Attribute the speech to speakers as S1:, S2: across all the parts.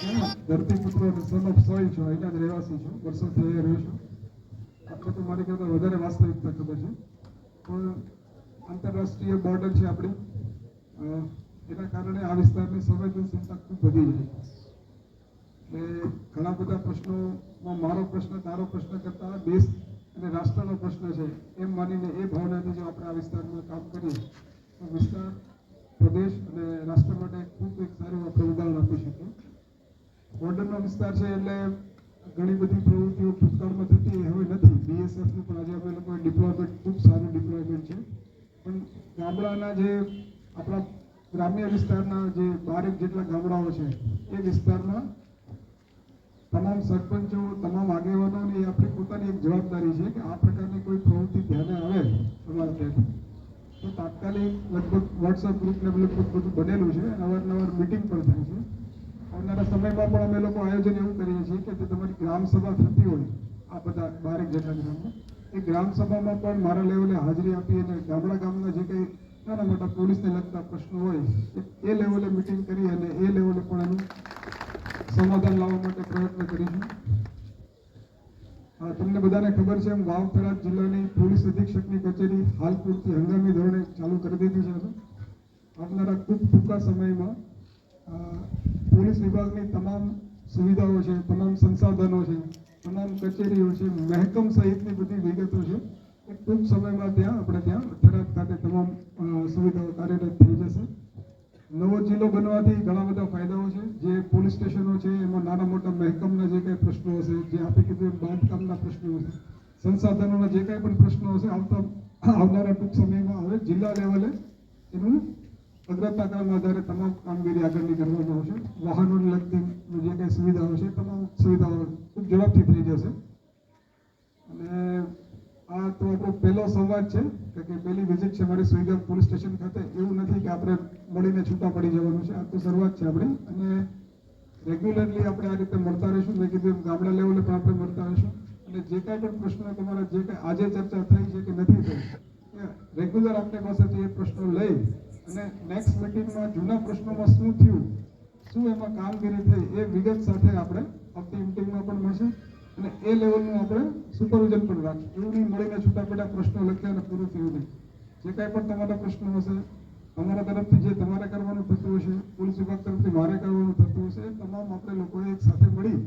S1: ધરતીપુત્રો અને son of જ રહેવાસી છું વર્ષોથી અહીંયા રહ્યો છું. આપણે તો મારી કરતાં વધારે વાસ્તવિકતા ખબર છે. પણ આંતરરાષ્ટ્રીય બોર્ડર છે આપણી. એના કારણે આ વિસ્તારની સંવેદનશીલતા ખૂબ વધી જાય એટલે ઘણા બધા પ્રશ્નોમાં મારો પ્રશ્ન, તારો પ્રશ્ન કરતા દેશ અને રાષ્ટ્રનો પ્રશ્ન છે, એમ માનીને એ ભાવનાથી જો આપણે આ વિસ્તારમાં કામ કરીએ, તો વિસ્તાર, પ્રદેશ અને રાષ્ટ્ર માટે ખૂબ એક સારું આપણે ઉદાહરણ આપી શકીએ. બોર્ડરનો વિસ્તાર છે એટલે ઘણી બધી પ્રવૃત્તિઓ ભૂતકાળમાં થતી હવે નથી. બીએસએફનું પણ આજે અમે લોકોએ ડિપ્લોયમેન્ટ ખૂબ સારું ડિપ્લોયમેન્ટ છે. પણ ગામડાના જે આપણા ગ્રામ્ય વિસ્તારના જે બારેક જેટલા ગામડાઓ છે, એ વિસ્તારમાં તમામ સરપંચો, તમામ આગેવાનોની આપણી પોતાની એક જવાબદારી છે કે આ પ્રકારની કોઈ પ્રવૃત્તિ ધ્યાને આવે અમારા ત્યાંથી તો તાત્કાલિક લગભગ વોટ્સઅપ ગ્રુપ ને લગભગ બધું બનેલું છે. અવારનવાર મિટિંગ પણ થાય છે. આવનારા સમયમાં પણ અમે લોકો આયોજન એવું કરીએ છીએ કે જે તમારી ગ્રામ સભા થતી હોય આ બધા બારેક જેટલા ગ્રામમાં એ ગ્રામ સભામાં પણ મારા લેવલે હાજરી આપી અને ગામડા ગામના જે કંઈ નાના મોટા પોલીસને લગતા પ્રશ્નો હોય એ- લેવલે મિટિંગ કરી અને એ લેવલે પણ એનું સમાધાન લાવવા માટે પ્રયત્ન કરીશું. હા, તમને બધાને ખબર છે એમ વાવ જિલ્લાની પોલીસ અધિક્ષકની કચેરી હાલ પૂરતી હંગામી ધોરણે ચાલુ કરી દીધી છે. આવનારા ખૂબ ટૂંકા સમયમાં પોલીસ વિભાગની તમામ સુવિધાઓ છે, તમામ સંસાધનો છે, તમામ કચેરીઓ છે, મહેકમ સહિતની બધી વિગતો છે. એ ટૂંક સમયમાં ત્યાં, આપણે ત્યાં થરાદ ખાતે તમામ સુવિધાઓ કાર્યરત થઈ જશે. નવો જિલ્લો બનવાથી ઘણા બધા ફાયદાઓ છે. જે પોલીસ સ્ટેશનો છે, એમાં નાના મોટા મહેકમના જે કાંઈ પ્રશ્નો હશે, જે આપી કીધું બાંધકામના પ્રશ્નો હશે, સંસાધનોના જે કાંઈ પણ પ્રશ્નો હશે, આવતા, આવનારા ટૂંક સમયમાં હવે જિલ્લા લેવલે એનું અગ્રતાક્રમ આધારે તમામ કામગીરી આગળની કરવામાં આવશે. વાહનોને લગતી જે કંઈ સુવિધાઓ છે, તમામ સુવિધાઓ ખૂબ ઝડપથી થઈ જશે. અને આ તો આપણો પહેલો સંવાદ છે કે પહેલી વિઝિટ છે મારી સુઈગામ પોલીસ સ્ટેશન ખાતે. એવું નથી કે આપણે મળીને છૂટા પડી જવાનું છે. આ તો શરૂઆત છે આપણી. અને રેગ્યુલરલી આપણે આ રીતે મળતા રહીશું. મેં કીધું ગામડા લેવલે પણ આપણે મળતા રહીશું. અને જે કાંઈ પણ પ્રશ્નો તમારા જે કાંઈ આજે ચર્ચા થઈ છે કે નથી થઈ રેગ્યુલર આપણી પાસેથી એ પ્રશ્નો લઈ અને નેક્સ્ટ મિટિંગમાં જૂના પ્રશ્નોમાં શું થયું? શું એમાં કામગીરી થઈ? એ વિગત સાથે આપણે આવતી મિટિંગમાં પણ મળશે. અને એ લેવલનું આપણે સુપરવિઝન પણ રાખશું. એવું નહીં મળીને છૂટા પડ્યા પ્રશ્નો લખ્યા અને પૂરું થયું નહીં. જે કાંઈ પણ તમારા પ્રશ્નો હશે અમારા તરફથી જે તમારે કરવાનું થતું હશે, પોલીસ વિભાગ તરફથી મારે કરવાનું થતું હશે તમામ આપણે લોકોએ એક સાથે મળી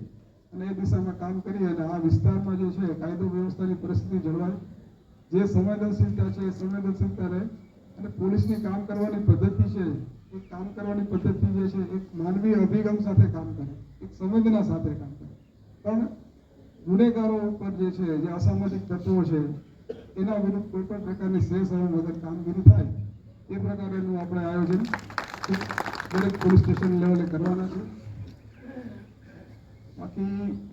S1: અને એ દિશામાં કામ કરી અને આ વિસ્તારમાં જે છે, કાયદો વ્યવસ્થાની પરિસ્થિતિ જળવાય. જે સંવેદનશીલતા છે, એ સંવેદનશીલતા રહે. અને પોલીસની કામ કરવાની પદ્ધતિ છે, એ કામ કરવાની પદ્ધતિ જે છે, એક માનવીય અભિગમ સાથે કામ કરે, એક સંવેદના સાથે કામ કરે. પણ ગુનેગારો ઉપર જે છે, જે અસામાજિક તત્વો છે, એના વિરુદ્ધ કોઈ પણ પ્રકારની સેસહન વગર કામગીરી થાય, એ પ્રકારેનું આપણે આયોજન દરેક પોલીસ સ્ટેશન લેવલે કરવાના છે. બાકી